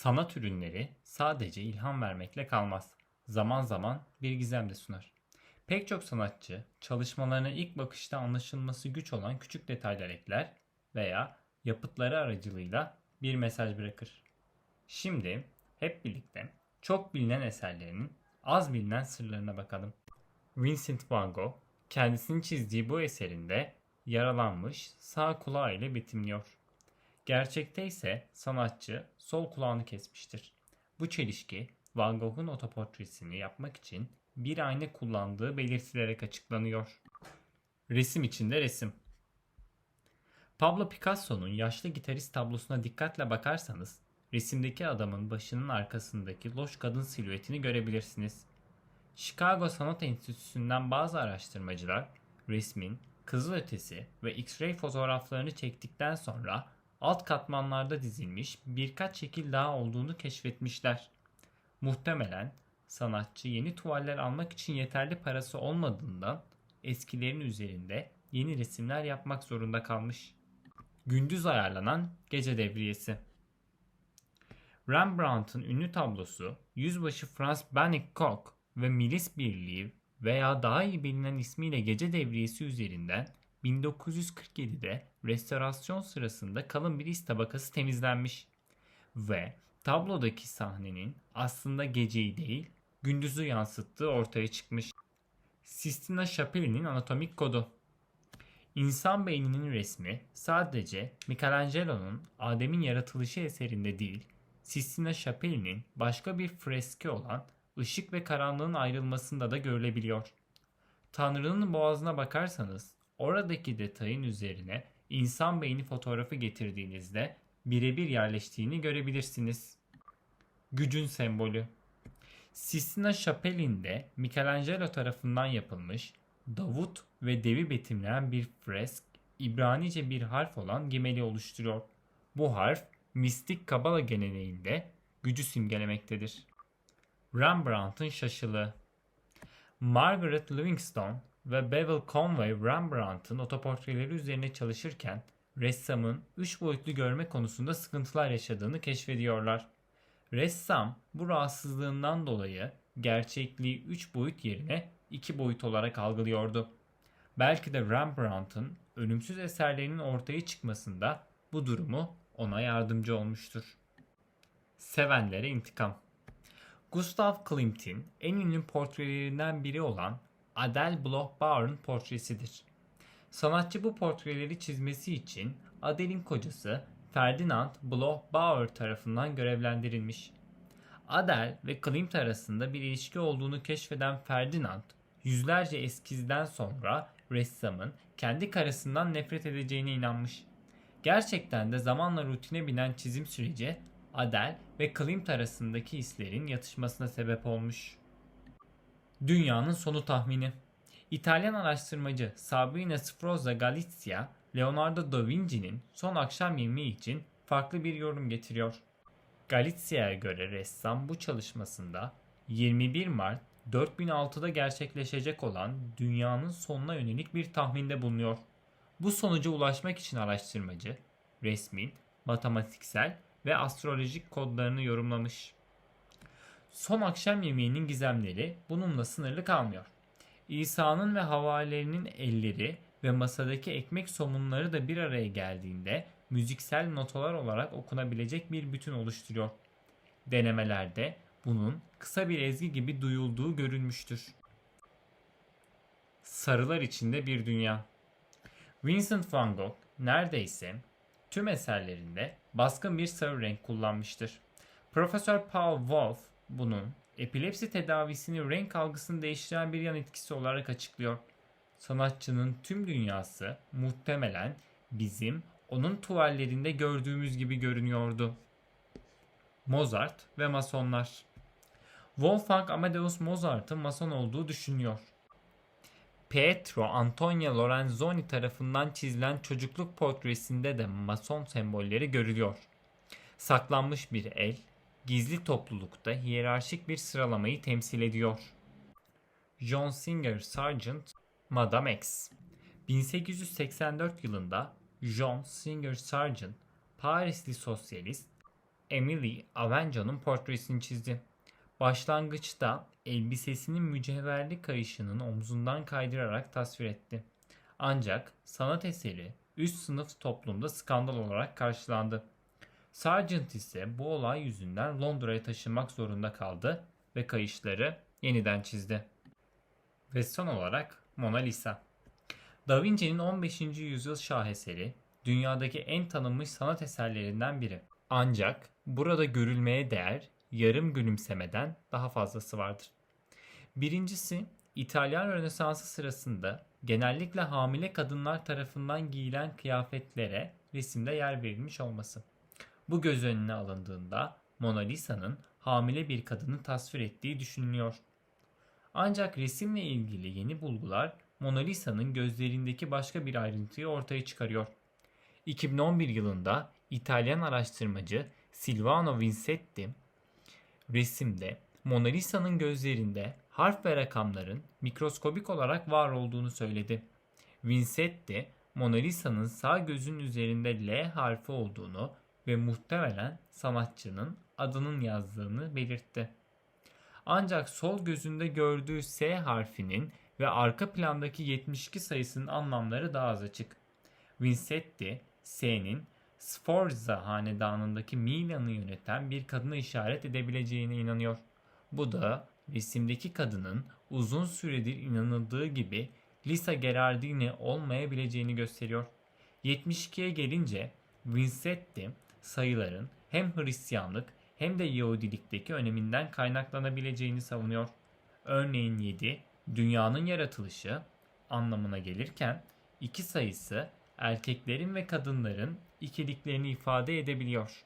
Sanat ürünleri sadece ilham vermekle kalmaz. Zaman zaman bir gizem de sunar. Pek çok sanatçı çalışmalarına ilk bakışta anlaşılması güç olan küçük detaylar ekler veya yapıtları aracılığıyla bir mesaj bırakır. Şimdi hep birlikte çok bilinen eserlerinin az bilinen sırlarına bakalım. Vincent van Gogh kendisini çizdiği bu eserinde yaralanmış sağ kulağı ile betimliyor. Gerçekte ise sanatçı sol kulağını kesmiştir. Bu çelişki Van Gogh'un otoportresini yapmak için bir ayna kullandığı belirtilerek açıklanıyor. Resim içinde resim. Pablo Picasso'nun yaşlı gitarist tablosuna dikkatle bakarsanız resimdeki adamın başının arkasındaki loş kadın silüetini görebilirsiniz. Chicago Sanat Enstitüsü'nden bazı araştırmacılar resmin kızılötesi ve X-ray fotoğraflarını çektikten sonra alt katmanlarda dizilmiş birkaç şekil daha olduğunu keşfetmişler. Muhtemelen sanatçı yeni tuvaller almak için yeterli parası olmadığından eskilerin üzerinde yeni resimler yapmak zorunda kalmış. Gündüz ayarlanan gece devriyesi. Rembrandt'ın ünlü tablosu Yüzbaşı Frans Bannekock ve Milis Birliği veya daha iyi bilinen ismiyle Gece Devriyesi üzerinden 1947'de restorasyon sırasında kalın bir is tabakası temizlenmiş ve tablodaki sahnenin aslında geceyi değil gündüzü yansıttığı ortaya çıkmış. Sistina Chapeli'nin anatomik kodu. İnsan beyninin resmi sadece Michelangelo'nun Adem'in yaratılışı eserinde değil, Sistina Chapeli'nin başka bir freski olan ışık ve karanlığın ayrılmasında da görülebiliyor. Tanrı'nın boğazına bakarsanız oradaki detayın üzerine insan beyni fotoğrafı getirdiğinizde birebir yerleştiğini görebilirsiniz. Gücün sembolü. Sistina Chapeli'nde Michelangelo tarafından yapılmış Davut ve devi betimleyen bir fresk İbranice bir harf olan gemeli oluşturuyor. Bu harf mistik kabala geleneğinde gücü simgelemektedir. Rembrandt'ın şaşılı. Margaret Livingstone ve Bevel Conway Rembrandt'ın otoportreleri üzerine çalışırken ressamın 3 boyutlu görme konusunda sıkıntılar yaşadığını keşfediyorlar. Ressam bu rahatsızlığından dolayı gerçekliği 3 boyut yerine 2 boyut olarak algılıyordu. Belki de Rembrandt'ın ölümsüz eserlerinin ortaya çıkmasında bu durumu ona yardımcı olmuştur. Sevenlere intikam Gustav Klimt'in en ünlü portrelerinden biri olan Adele Bloch-Bauer'ın portresidir. Sanatçı bu portreleri çizmesi için Adele'in kocası Ferdinand Bloch-Bauer tarafından görevlendirilmiş. Adele ve Klimt arasında bir ilişki olduğunu keşfeden Ferdinand, yüzlerce eskizden sonra ressamın kendi karısından nefret edeceğine inanmış. Gerçekten de zamanla rutine binen çizim süreci Adele ve Klimt arasındaki hislerin yatışmasına sebep olmuş. Dünyanın sonu tahmini İtalyan araştırmacı Sabrina Sfroza Galizia, Leonardo da Vinci'nin son akşam yemeği için farklı bir yorum getiriyor. Galizia'ya göre ressam bu çalışmasında 21 Mart 4006'da gerçekleşecek olan dünyanın sonuna yönelik bir tahminde bulunuyor. Bu sonuca ulaşmak için araştırmacı resmin matematiksel ve astrolojik kodlarını yorumlamış. Son akşam yemeğinin gizemleri bununla sınırlı kalmıyor. İsa'nın ve havarilerinin elleri ve masadaki ekmek somunları da bir araya geldiğinde müziksel notalar olarak okunabilecek bir bütün oluşturuyor. Denemelerde bunun kısa bir ezgi gibi duyulduğu görülmüştür. Sarılar içinde bir dünya. Vincent van Gogh neredeyse tüm eserlerinde baskın bir sarı renk kullanmıştır. Profesör Paul Wolff bunun epilepsi tedavisini renk algısını değiştiren bir yan etkisi olarak açıklıyor. Sanatçının tüm dünyası muhtemelen bizim onun tuvallerinde gördüğümüz gibi görünüyordu. Mozart ve Masonlar Wolfgang Amadeus Mozart'ın Mason olduğu düşünülüyor. Pietro Antonio Lorenzoni tarafından çizilen çocukluk portresinde de Mason sembolleri görülüyor. Saklanmış bir el, gizli toplulukta hiyerarşik bir sıralamayı temsil ediyor. John Singer Sargent, Madame X 1884 yılında John Singer Sargent, Parisli sosyalist, Emily Avenzo'nun portresini çizdi. Başlangıçta elbisesinin mücevherli kayışının omzundan kaydırarak tasvir etti. Ancak sanat eseri üst sınıf toplumda skandal olarak karşılandı. Sargent ise bu olay yüzünden Londra'ya taşınmak zorunda kaldı ve kayışları yeniden çizdi. Ve son olarak Mona Lisa. Da Vinci'nin 15. yüzyıl şaheseri dünyadaki en tanınmış sanat eserlerinden biri. Ancak burada görülmeye değer yarım gülümsemeden daha fazlası vardır. Birincisi İtalyan Rönesansı sırasında genellikle hamile kadınlar tarafından giyilen kıyafetlere resimde yer verilmiş olması. Bu göz önüne alındığında Mona Lisa'nın hamile bir kadını tasvir ettiği düşünülüyor. Ancak resimle ilgili yeni bulgular Mona Lisa'nın gözlerindeki başka bir ayrıntıyı ortaya çıkarıyor. 2011 yılında İtalyan araştırmacı Silvano Vincetti resimde Mona Lisa'nın gözlerinde harf ve rakamların mikroskobik olarak var olduğunu söyledi. Vincetti, Mona Lisa'nın sağ gözün üzerinde L harfi olduğunu ve muhtemelen sanatçının adının yazdığını belirtti. Ancak sol gözünde gördüğü S harfinin ve arka plandaki 72 sayısının anlamları daha az açık. Vincetti, S'nin Sforza hanedanındaki Milan'ı yöneten bir kadına işaret edebileceğine inanıyor. Bu da resimdeki kadının uzun süredir inanıldığı gibi Lisa Gerardini olmayabileceğini gösteriyor. 72'ye gelince Vincetti sayıların hem Hristiyanlık hem de Yahudilikteki öneminden kaynaklanabileceğini savunuyor. Örneğin 7 dünyanın yaratılışı anlamına gelirken iki sayısı erkeklerin ve kadınların ikiliklerini ifade edebiliyor.